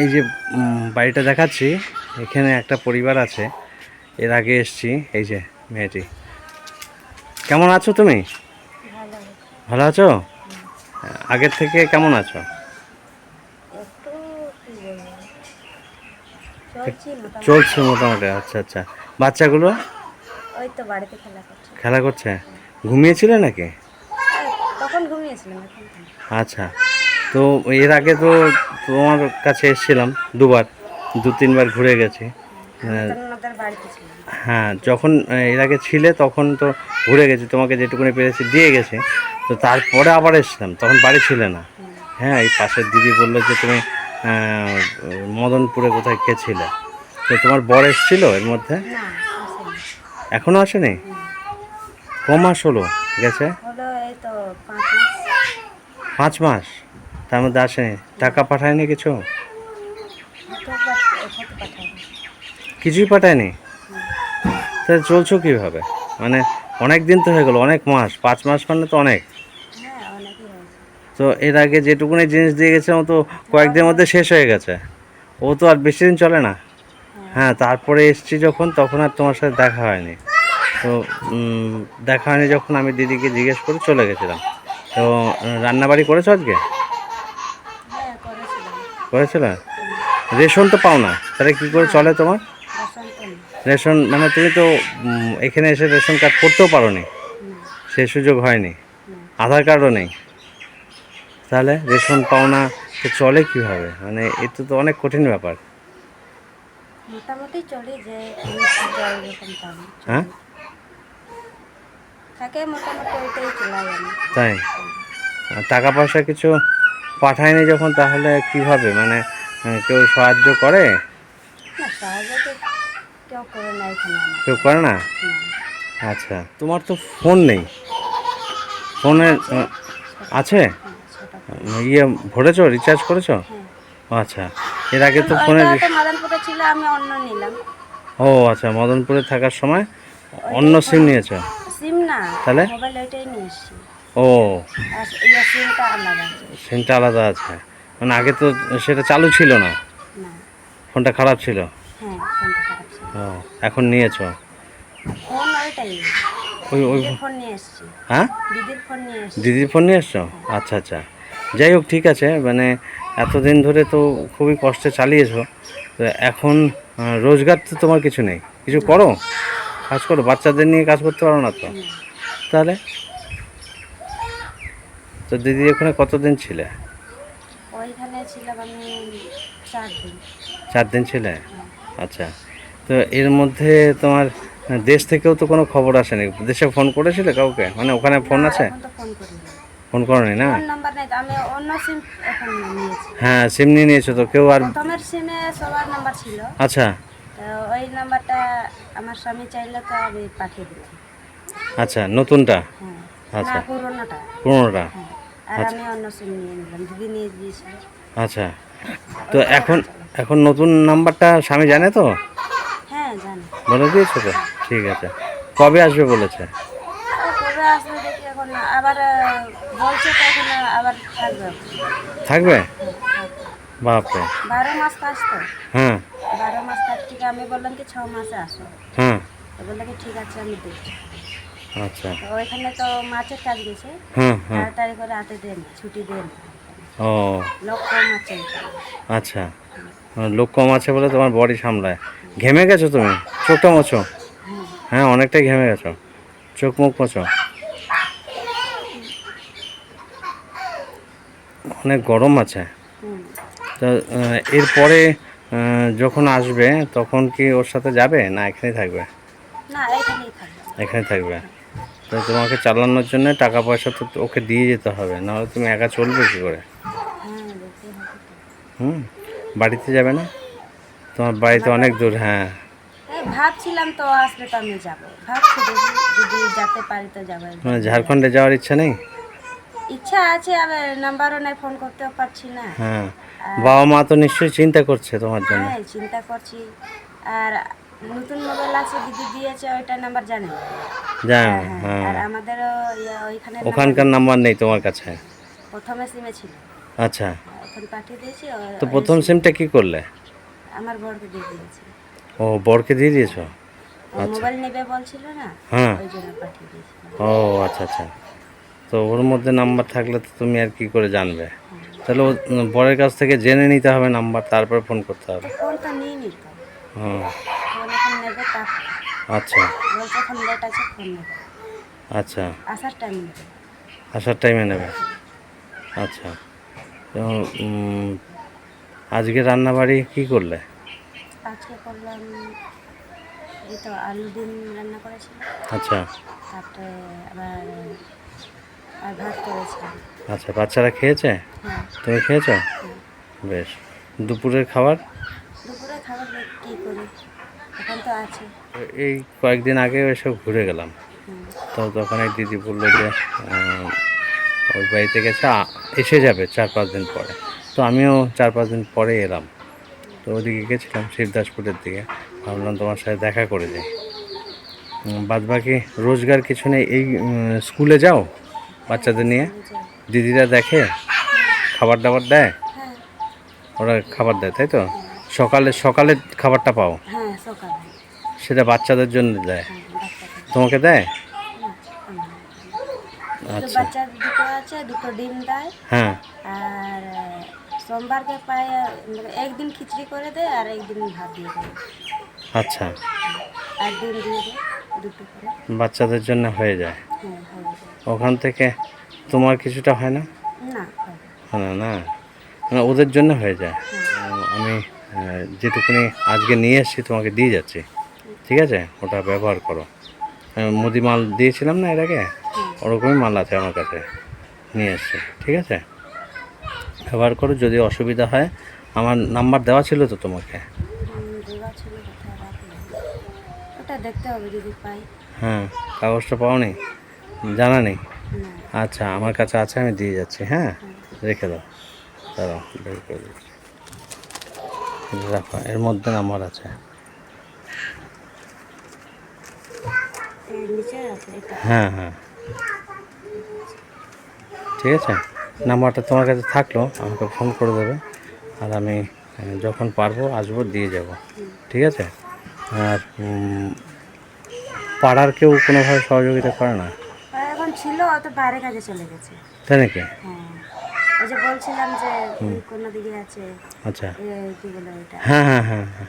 এই যে বাড়িটা দেখাচ্ছি এখানে একটা পরিবার আছে। এর আগে এসছি এই যে মেয়েটি। কেমন আছো তুমি? ভালো আছো। আগের থেকে কেমন আছো? বলব চলছি মোটামুটি। চলছে মোটামুটি আচ্ছা আচ্ছা। বাচ্চাগুলো? ওই তো বাড়িতে খেলা করছে। খেলা করছে। ঘুমিয়েছিলে নাকি? তখন ঘুমিয়েছিলাম আচ্ছা। তো এর আগে তো তোমার কাছে এসেছিলাম দুবার দু তিনবার ঘুরে গেছি। হ্যাঁ, যখন এর আগে ছিলে তখন তো ঘুরে গেছি তোমাকে যেটুকুনি পেরেছি দিয়ে গেছে। তো তারপরে আবার এসেছিলাম তখন বাড়ি ছিলে না। হ্যাঁ এই পাশের দিদি বলল যে তুমি মদনপুরে কোথায় গেছিলে তো তোমার বর এসেছিল এর মধ্যে? এখনও আসেনি? ক মাস হলো গেছে পাঁচ মাস? তার মধ্যে আসেনি। টাকা পাঠায়নি কিছু? কিছুই পাঠায়নি? তাহলে চলছো কীভাবে? মানে অনেক দিন তো হয়ে গেলো, অনেক মাস, পাঁচ মাস মানে তো অনেক। তো এর আগে যেটুকুনি জিনিস দিয়ে গেছে ও তো কয়েকদিনের মধ্যে শেষ হয়ে গেছে। ও তো আর বেশি দিন চলে না। হ্যাঁ তারপরে এসছি যখন, তখন আর তোমার সাথে দেখা হয়নি। তো দেখা হয়নি যখন আমি দিদিকে জিজ্ঞেস করে চলে গেছিলাম। তো, রান্নাবাড়ি করেছ আজকে? করেছিল রেশন তো পাও না। তাহলে কী করে চলে তোমার? রেশন মানে তুমি তো এখানে এসে রেশন কার্ড করতেও পারো নি সে সুযোগ হয়নি। আধার কার্ডও নেই। তাহলে রেশন পাও না তো চলে কীভাবে? মানে এটা তো অনেক কঠিন ব্যাপার। মোটামুটি চলি হ্যাঁ? থাকে মোটামুটি ওইটাই চলাই আমি তাই? টাকা পয়সা কিছু পাঠায়নি যখন তাহলে কীভাবে? মানে কেউ সাহায্য করে? কেউ করে না না। আচ্ছা তোমার তো ফোন নেই। ফোনে আছে? হ্যাঁ, ইয়ে ভরেছো রিচার্জ করেছ? হ্যাঁ। আচ্ছা এর আগে তো ফোনে ও আচ্ছা মদনপুরে থাকার সময় অন্য সিম নিয়েছো? সিম না তাহলে? মোবাইল নিয়ে ও। সিমটা আলাদা আছে। মানে আগে তো সেটা চালু ছিল না? না। ফোনটা খারাপ ছিল? হ্যাঁ ফোনটা খারাপ ছিল। ও এখন নিয়েছো? ওই ওই দিদির ফোন নিয়ে হ্যাঁ? দিদির ফোন নিয়ে এসেছি। দিদির ফোন নিয়ে এসছো? আচ্ছা আচ্ছা। যাই হোক ঠিক আছে। মানে এতদিন ধরে তো খুবই কষ্টে চালিয়েছো। তো এখন রোজগার তো তোমার কিছু নেই। কিছু করো? কাজ করো? বাচ্চাদের নিয়ে কাজ করতে পারো না তো? তাহলে? তো দিদি ওখানে কতদিন ছিলে? ওইখানে ছিলাম আমি চার দিন। চার দিন ছিলে? আচ্ছা। তো এর মধ্যে তোমার দেশ থেকেও তো কোনো খবর আসেনি? দেশে ফোন করেছিলে কাউকে? মানে ওখানে ফোন আছে? ফোন করি ফোন করনি না? আমি অন্য সিম হ্যাঁ সিম নিয়ে নিয়েছো তো কেউ আর প্রথমের সিমে সবার নাম্বার ছিল। আচ্ছা। তো ওই নাম্বারটা আমার স্বামী চাইলে তো আমি পাঠিয়ে দিচ্ছি আচ্ছা নতুনটা? হ্যাঁ। আচ্ছা। না পুরোনোটা। পুরোনোটা? হ্যাঁ আর আমি অন্য সিম নিয়ে নিলাম দিদি নিয়ে দিয়েছিল আচ্ছা। তো এখন এখন নতুন নাম্বারটা স্বামী জানে তো? হ্যাঁ জানি। বলে দিয়েছ তো? ঠিক আছে। কবে আসবে বলেছে? কবে আসবে দেখি এখন আবার বলছে আবার থাকবে। থাকবে? হ্যাঁ, বাপরে। বারো মাস কাজ তো হ্যাঁ। বারো মাস কাজ থেকে আমি বললাম কি ছ মাসে আসো। হ্যাঁ। তো বলল কি ঠিক আছে আমি দেখছি। আচ্ছা। ওইখানে তো মাছের কাজ গেছে তাড়াতাড়ি করে হাতে দেন ছুটি দেন। ও। লোক কম আছে। আচ্ছা। লোক কম আছে বলে তোমার বডি সামলায়। ঘেমে গেছো তুমি? চোখটা মোছো? হ্যাঁ অনেকটাই ঘেমে গেছো। চোখ মুখ মোছো? অনেক গরম আছে। তো এরপরে যখন আসবে তখন কি ওর সাথে যাবে না এখানেই থাকবে? না এইখানেই থাকবে। এখানে থাকবে। তো তোমাকে চালানোর জন্য টাকা পয়সা তো ওকে দিয়ে যেতে হবে নাহলে তুমি একা চলবে কী করে। হুম বাড়িতে যাবে না? তোমার বাড়িতে অনেক দূর হ্যাঁ। ভাবছিলাম তো আসলে তো আমি যাব। ভাবছি যদি যেতে পারি তো যাব। মানে ঝাড়খণ্ডে যাওয়ার ইচ্ছা নেই? ইচ্ছা আছে আবার নাম্বারও নাই ফোন করতেও পারছি না। হ্যাঁ বাবা মা তো নিশ্চয়ই চিন্তা করছে তোমার জন্য। হ্যাঁ চিন্তা করছি। আর নতুন মোবাইল আছে দিদি দিয়েছে ওইটা নাম্বার জানে। জানো হ্যাঁ হ্যাঁ। আর আমাদেরও ইয়ে ওইখানে ওখানকার নাম্বার নেই তোমার কাছে? প্রথমে সিমে ছিল। আচ্ছা। এখন পাঠিয়ে দিয়েছি তো প্রথম সিমটা কি করলে? আমার বরকে দিয়ে দিয়েছি। ও বরকে দিয়ে দিয়েছ? মোবাইল নেবে বলছিল না হ্যাঁ। ওই জন্য পাঠিয়ে দিয়েছিলাম ও আচ্ছা আচ্ছা। তো ওর মধ্যে নাম্বার থাকলে তো তুমি আর কি করে জানবে? তাহলে ও বরের কাছ থেকে জেনে নিতে হবে নাম্বার তারপর ফোন করতে হবে। ফোন তো নিয়ে নিত হুম। আচ্ছা। ফোন নেবে। আচ্ছা। আসার টাইম নেবে। আচ্ছা। আজকে রান্নাবাড়ি কি করলে? আজকে করলাম এই তো আলু ডিম রান্না করেছিলাম। আচ্ছা। তারপরে আবার আর ভাত আচ্ছা বাচ্চারা খেয়েছে? হ্যাঁ। তুমি খেয়েছো? হ্যাঁ। বেশ। দুপুরের খাবার? দুপুরে খাবার কী করি? এখন তো আছে। এই কয়েকদিন আগে এসব ঘুরে গেলাম। তো তখন এই দিদি বলল যে ওই বাড়িতে গেছে এসে যাবে চার পাঁচ দিন পরে। তো আমিও চার পাঁচ দিন পরে এলাম। তো ওদিকে গেছিলাম শিবদাসপুরের দিকে। ভাবলাম তোমার সাথে দেখা করে যাই বাদ বাকি রোজগার কিছু নেই। এই স্কুলে যাও বাচ্চাদের নিয়ে। দিদিরা দেখে খাবার দাবার দেয়? হ্যাঁ। ওরা খাবার দেয় তাই তো? সকালে সকালে খাবারটা পাও। হ্যাঁ। সেটা বাচ্চাদের জন্য দেয়। হ্যাঁ তোমাকে দেয়? আচ্ছা। বাচ্চা দুটো আছে দুটো ডিম দেয়। হ্যাঁ। আর সোমবারকে পায় মানে একদিন খিচড়ি করে দেয় আর একদিন ভাত দিয়ে দেয়। আচ্ছা। আর ডিম দিয়ে দেয় দুটো করে। বাচ্চাদের জন্য হয়ে যায়। হ্যাঁ হয়ে যায়। ওখান থেকে তোমার কিছুটা হয় না? না। না না। না, ওদের জন্য হয়ে যায়। আমি যেটুকুনি আজকে নিয়ে এসেছি তোমাকে দিয়ে যাচ্ছি। ঠিক আছে? ওটা ব্যবহার করো। মুদি মাল দিয়েছিলাম না এর আগে? ওরকমই মাল আছে আমার কাছে। নিয়ে এসছি ঠিক আছে? ব্যবহার করো যদি অসুবিধা হয়। আমার নাম্বার দেওয়া ছিল তো তোমাকে? হ্যাঁ কাগজটা পাওনি জানা নেই? আচ্ছা আমার কাছে আছে আমি দিয়ে যাচ্ছি হ্যাঁ? রেখে দাও। দাঁড়াও বের করে দিচ্ছি। রাখো এর মধ্যে নাম্বার আছে এর নিচে আছে এটা হ্যাঁ হ্যাঁ। ঠিক আছে? নাম্বারটা তোমার কাছে থাকল আমাকে ফোন করে দেবে। আর আমি যখন পারব আসব দিয়ে যাব। ঠিক আছে? আর পাড়ার কেউ কোনোভাবে সহযোগিতা করে না? এখন ছিল অত বাইরে কাজে চলে গেছে। তাই নাকি? হ্যাঁ। ওই যে বলছিলাম যে কোনো দিকে আছে আচ্ছা। কি বলে এটা হ্যাঁ হ্যাঁ হ্যাঁ হ্যাঁ।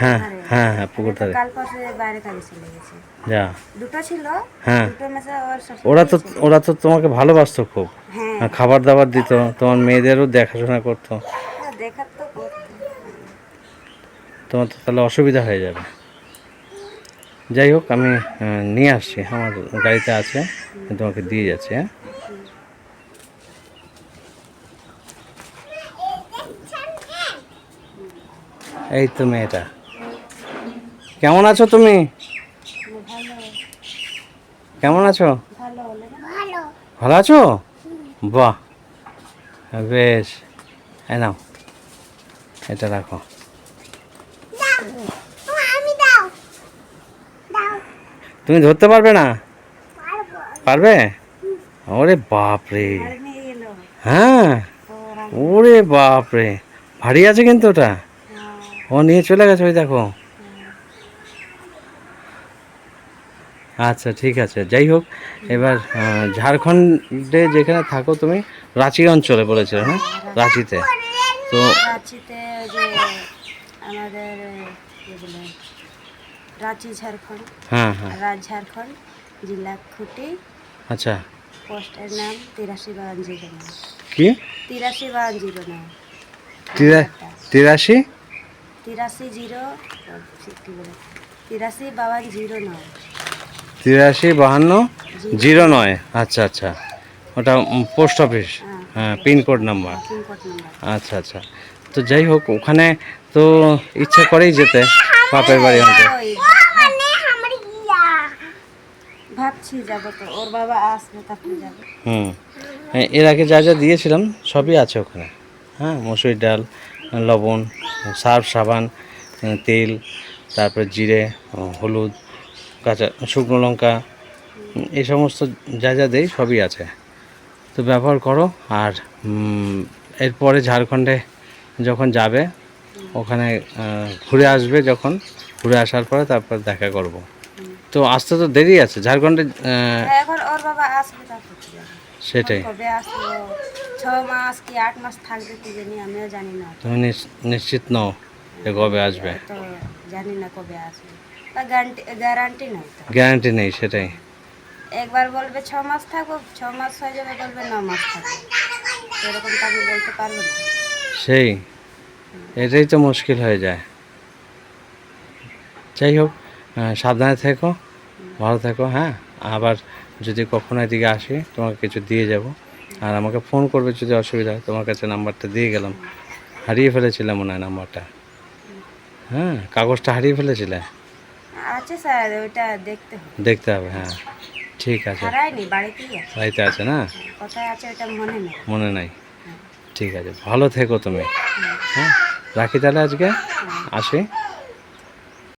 হ্যাঁ হ্যাঁ হ্যাঁ পুকুর ধারে কাল পরশু বাইরে কাজে চলে গেছে। যা। দুটো ছিল হ্যাঁ। দুটো মেসে ওর ওরা তো ওরা তো তোমাকে ভালোবাসতো খুব। হ্যাঁ। খাবার দাবার দিত তোমার মেয়েদেরও দেখাশোনা করতো। হ্যাঁ, তো তোমার তো তাহলে অসুবিধা হয়ে যাবে। যাই হোক আমি নিয়ে আসছি। আমার গাড়িতে আছে তোমাকে দিয়ে যাচ্ছি হ্যাঁ? এই তো মেয়েটা। কেমন আছো তুমি? কেমন আছো? ভালো আছো? বাহ, বেশ। নাও, এটা রাখো। তুমি ধরতে পারবে না? পারবে? ওরে বাপ রে আর নিয়ে এলো হ্যাঁ ওরে বাপ রে ভারী আছে কিন্তু ওটা। ও নিয়ে চলে গেছে ওই দেখো। আচ্ছা ঠিক আছে। যাই হোক এবার ঝাড়খণ্ডে যেখানে থাকো তুমি রাঁচি অঞ্চলে বলেছিলে হ্যাঁ? রাঁচিতে। তো রাঁচিতে যে আমাদের রাঁচি ঝাড়খণ্ড হ্যাঁ হ্যাঁ। রাজ ঝাড়খণ্ড জেলা খুঁটি। আচ্ছা। পোস্টের নাম তিরাশি বাউন জিরো কি? তিরাশি বাউন জিরো তিরা- তিরাশি? তিরাশি জিরো তিরাশি বাউন জিরো নয়। তিরাশি বাহান্ন জিরো নয়। আচ্ছা আচ্ছা। ওটা পোস্ট অফিস। হ্যাঁ। Pin code number. আচ্ছা আচ্ছা। তো যাই হোক ওখানে তো ইচ্ছা করেই যেতে বাপের বাড়ি ওই ভাবছি যাব তো ওর বাবা আসবে তারপরে যাব। হুম। এর আগে যা যা দিয়েছিলাম সবই আছে ওখানে। হ্যাঁ মসুর ডাল লবণ, সার্ফ, সাবান তেল, তারপরে জিরে হলুদ, কাঁচা, শুকনো লঙ্কা এই সমস্ত যা যা দেই সবই আছে তো ব্যবহার করো আর এরপরে ঝাড়খণ্ডে যখন যাবে, ওখানে ঘুরে আসবে যখন, ঘুরে আসার পরে তারপর দেখা করব তো আসতে তো দেরি আছে, ঝাড়খণ্ডে যাবে। সেটাই। কবে আসব? ছ মাস কি আট মাস থাকবে কি জানি আমিও জানি না। তুমি নিশ্চিত নও যে কবে আসবে। তো জানি না কবে আসবে। তা গ্যারান্টি গ্যারান্টি নাই তো। গ্যারান্টি নেই সেটাই। একবার বলবে ছ মাস থাকব ছ মাস হয়ে যাবে বলবে ন মাস থাকব এরকম তো আমি বলতে পারব না। সেই এটাই তো মুশকিল হয়ে যায়। যাই হোক সাবধানে থেকো ভালো থেকো হ্যাঁ? আবার যদি কখনো এদিকে আসি তোমাকে কিছু দিয়ে যাব। আর আমাকে ফোন করবে যদি অসুবিধা হয় তোমার কাছে নাম্বারটা দিয়ে গেলাম। হারিয়ে ফেলেছিলাম মনে হয় নাম্বারটা। হ্যাঁ কাগজটা হারিয়ে ফেলেছিলে? আছে স্যার ওইটা দেখতে হবে। দেখতে হবে হ্যাঁ। ঠিক আছে। হারায়নি বাড়িতেই আছে। বাড়িতে আছে না? কোথায় আছে ওটা মনে নেই। মনে নাই। ঠিক আছে ভালো থেকো তুমি। হ্যাঁ রাখি তাহলে আজকে? আসি?